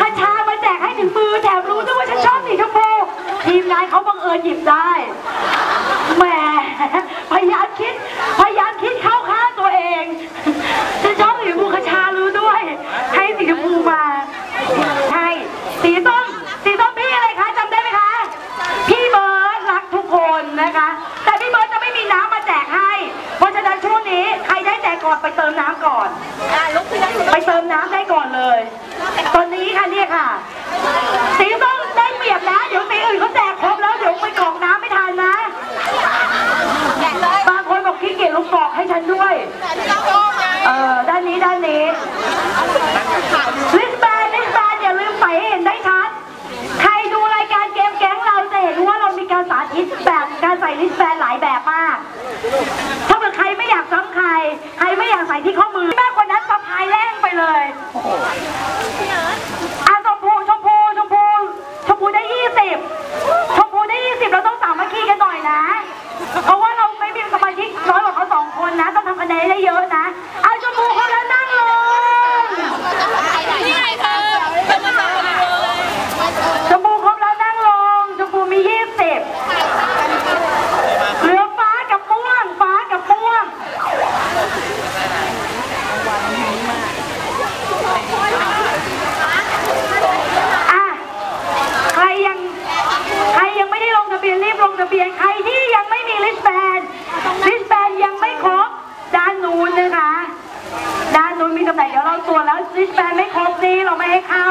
คาชามาแจกให้ถึงมือแถมรู้ด้วยว่าฉันชอบสีชมพูทีมงานเขาบังเอิญหยิบได้แหมพยายามคิดพยายามคิดเข้าข้างตัวเองฉันชอบสีชมพูคาชารู้ด้วย ให้สีชมพูมาใช่สีส้มสีส้มพี่อะไรคะจำได้ไหมคะ พี่เบิร์ดรักทุกคนนะคะ แต่พี่เบิร์ดจะไม่มีน้ำมาแจกให้ เพราะฉะนั้นช่วงนี้ใครได้แจกก่อนไปเติมน้ำก่อน ไปเติมน้ำได้ก่อนเลย ตอนนี้ค่ะเนี่ยค่ะ สีส้มได้เปรียบนะเดี๋ยวสีอื่นเขาแจกครบแล้วเดี๋ยวไปกรอกน้ำไม่ทันนะบางคนบอกขี้เกียจลูกกรอกให้ฉันด้วยเออด้านนี้ด้านนี้ลิสแบนลิสแบนอย่าลืมใส่ให้เห็นได้ชัดใครดูรายการเกมแก๊งเราจะเห็นว่าเรามีการสาธิตแบบการใส่ลิสแบนหลายแบบมาก ถ้าเกิดใครไม่อยากซ้ำใคร ใครไม่อยากใส่ที่ข้อมือ เลยอะชมพูชมพูชมพูชมพูได้ยี่สิบชมพูได้ยี่สิบเราต้องสามัคคีกันหน่อยนะ เพราะว่าเราไม่มีสมาชิกน้อยกว่าเขาสองคนนะ ต้องทำคะแนนได้เยอะนะชมพูคนละนั่งลง นี่ไงเธอเธอมาทำอะไรเลย ชมพูครบแล้วนั่งลงชมพูมียี่สิบเหลือฟ้ากับม่วง ฟ้ากับม่วง อะ ใครยัง ใครยังไม่ได้ลงทะเบียนรีบล งทะเบียนใครที่ยังไม่มีลิสแบนลิสแบนยังไม่ครบด้านนู้นนะคะ ด้านนู้นมีตำแหน่งเดี๋ยวเราตรวจแล้วลิสแบนไม่ครบนี่เราไม่ให้เข้า